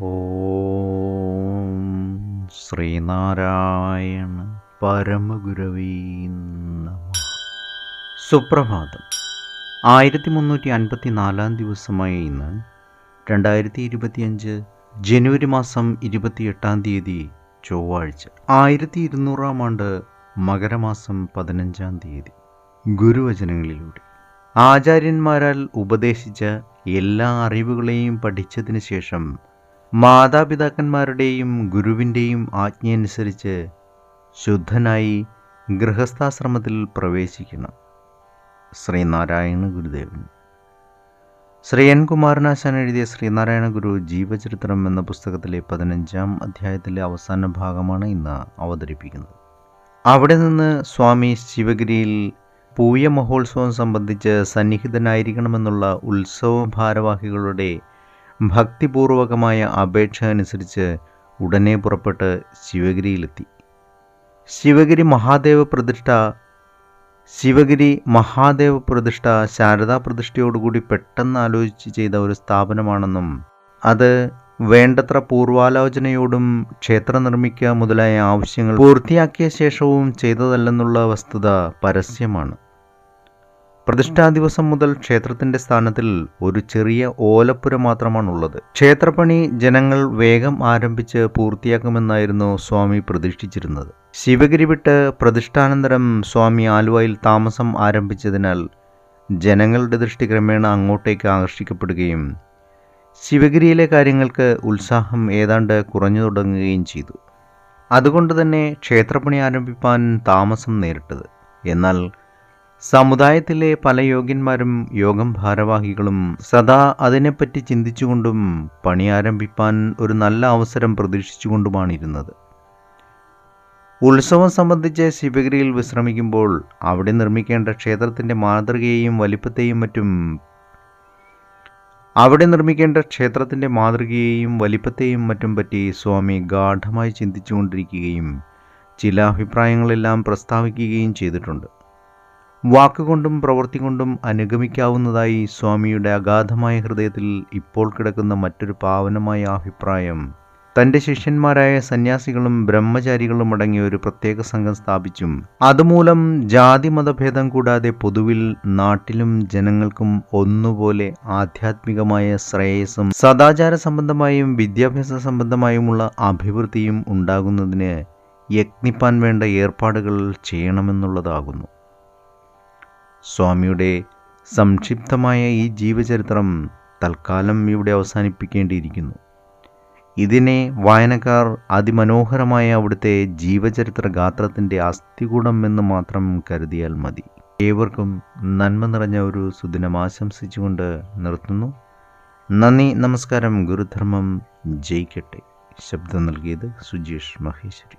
ഓം ശ്രീനാരായണ പരമഗുരവീ നമ. സുപ്രഭാതം. ആയിരത്തി മുന്നൂറ്റി അൻപത്തി നാലാം ദിവസമായ ഇന്ന് രണ്ടായിരത്തി ഇരുപത്തിയഞ്ച് ജനുവരി മാസം ഇരുപത്തിയെട്ടാം തീയതി ചൊവ്വാഴ്ച ആയിരത്തി ഇരുന്നൂറാം ആണ്ട് മകരമാസം പതിനഞ്ചാം തീയതി ഗുരുവചനങ്ങളിലൂടെ. ആചാര്യന്മാരാൽ ഉപദേശിച്ച എല്ലാ അറിവുകളെയും പഠിച്ചതിന് ശേഷം മാതാപിതാക്കന്മാരുടെയും ഗുരുവിന്റെയും ആജ്ഞയനുസരിച്ച് ശുദ്ധനായി ഗൃഹസ്ഥാശ്രമത്തിൽ പ്രവേശിക്കണം. ശ്രീനാരായണ ഗുരുദേവൻ. ശ്രീ എൻ കുമാരനാശാൻ എഴുതിയ ശ്രീനാരായണ ഗുരു ജീവചരിത്രം എന്ന പുസ്തകത്തിലെ പതിനഞ്ചാം അധ്യായത്തിലെ അവസാന ഭാഗമാണ് ഇന്ന് അവതരിപ്പിക്കുന്നത്. അവിടെ നിന്ന് സ്വാമി ശിവഗിരിയിൽ പൂയ മഹോത്സവം സംബന്ധിച്ച് സന്നിഹിതനായിരിക്കണമെന്നുള്ള ഉത്സവ ഭാരവാഹികളുടെ ഭക്തിപൂർവകമായ അപേക്ഷ അനുസരിച്ച് ഉടനെ പുറപ്പെട്ട് ശിവഗിരിയിലെത്തി. ശിവഗിരി മഹാദേവ പ്രതിഷ്ഠ ശിവഗിരി മഹാദേവ പ്രതിഷ്ഠ ശാരദാ പ്രതിഷ്ഠയോടുകൂടി പെട്ടെന്ന് ആലോചിച്ച് ചെയ്ത ഒരു സ്ഥാപനമാണെന്നും അത് വേണ്ടത്ര പൂർവാലോചനയോടും ക്ഷേത്രം നിർമ്മിക്കുക മുതലായ ആവശ്യങ്ങൾ പൂർത്തിയാക്കിയ ശേഷവും ചെയ്തതല്ലെന്നുള്ള വസ്തുത പരസ്യമാണ്. പ്രതിഷ്ഠാ ദിവസം മുതൽ ക്ഷേത്രത്തിന്റെ സ്ഥാനത്തിൽ ഒരു ചെറിയ ഓലപ്പുര മാത്രമാണുള്ളത്. ക്ഷേത്രപ്പണി ജനങ്ങൾ വേഗം ആരംഭിച്ച് പൂർത്തിയാക്കുമെന്നായിരുന്നു സ്വാമി പ്രതീക്ഷിച്ചിരുന്നത്. ശിവഗിരി വിട്ട് പ്രതിഷ്ഠാനന്തരം സ്വാമി ആലുവയിൽ താമസം ആരംഭിച്ചതിനാൽ ജനങ്ങളുടെ ദൃഷ്ടി ക്രമേണ അങ്ങോട്ടേക്ക് ആകർഷിക്കപ്പെടുകയും ശിവഗിരിയിലെ കാര്യങ്ങൾക്ക് ഉത്സാഹം ഏതാണ്ട് കുറഞ്ഞു തുടങ്ങുകയും ചെയ്തു. അതുകൊണ്ട് തന്നെ ക്ഷേത്രപ്പണി ആരംഭിപ്പാൻ താമസം നേരിട്ടത്. എന്നാൽ സമുദായത്തിലെ പല യോഗ്യന്മാരും യോഗം ഭാരവാഹികളും സദാ അതിനെപ്പറ്റി ചിന്തിച്ചുകൊണ്ടും പണി ആരംഭിപ്പാൻ ഒരു നല്ല അവസരം പ്രതീക്ഷിച്ചുകൊണ്ടുമാണിരുന്നത്. ഉത്സവം സംബന്ധിച്ച് ശിവഗിരിയിൽ വിശ്രമിക്കുമ്പോൾ അവിടെ നിർമ്മിക്കേണ്ട ക്ഷേത്രത്തിന്റെ മാതൃകയെയും വലിപ്പത്തെയും മറ്റും അവിടെ നിർമ്മിക്കേണ്ട ക്ഷേത്രത്തിന്റെ മാതൃകയെയും വലിപ്പത്തെയും മറ്റും പറ്റി സ്വാമി ഗാഠമായി ചിന്തിച്ചുകൊണ്ടിരിക്കുകയും ചില അഭിപ്രായങ്ങളെല്ലാം പ്രസ്താവിക്കുകയും ചെയ്തിട്ടുണ്ട്. വാക്കുകൊണ്ടും പ്രവൃത്തി കൊണ്ടും അനുഗമിക്കാവുന്നതായി സ്വാമിയുടെ അഗാധമായ ഹൃദയത്തിൽ ഇപ്പോൾ കിടക്കുന്ന മറ്റൊരു പാവനമായ അഭിപ്രായം. തന്റെ ശിഷ്യന്മാരായ സന്യാസികളും ബ്രഹ്മചാരികളും അടങ്ങിയ ഒരു പ്രത്യേക സംഘം സ്ഥാപിച്ചും അതുമൂലം ജാതി മതഭേദം കൂടാതെ പൊതുവിൽ നാട്ടിലും ജനങ്ങൾക്കും ഒന്നുപോലെ ആധ്യാത്മികമായ ശ്രേയസ്സും സദാചാര സംബന്ധമായും വിദ്യാഭ്യാസ സംബന്ധമായുമുള്ള അഭിവൃദ്ധിയും ഉണ്ടാകുന്നതിന് യജ്ഞിപ്പാൻ വേണ്ട ഏർപ്പാടുകൾ ചെയ്യണമെന്നുള്ളതാകുന്നു. സ്വാമിയുടെ സംക്ഷിപ്തമായ ഈ ജീവചരിത്രം തൽക്കാലം ഇവിടെ അവസാനിപ്പിക്കേണ്ടിയിരിക്കുന്നു. ഇതിനെ വായനക്കാർ അതിമനോഹരമായ അവിടുത്തെ ജീവചരിത്ര ഗാത്രത്തിന്റെ അസ്ഥികൂടം എന്ന് മാത്രം കരുതിയാൽ മതി. ഏവർക്കും നന്മ നിറഞ്ഞ ഒരു സുദിനം ആശംസിച്ചുകൊണ്ട് നിർത്തുന്നു. നന്ദി നമസ്കാരം ഗുരുധർമ്മം ജയിക്കട്ടെ. ശബ്ദം നൽകിയത് സുജീഷ് മഹേശ്വരി.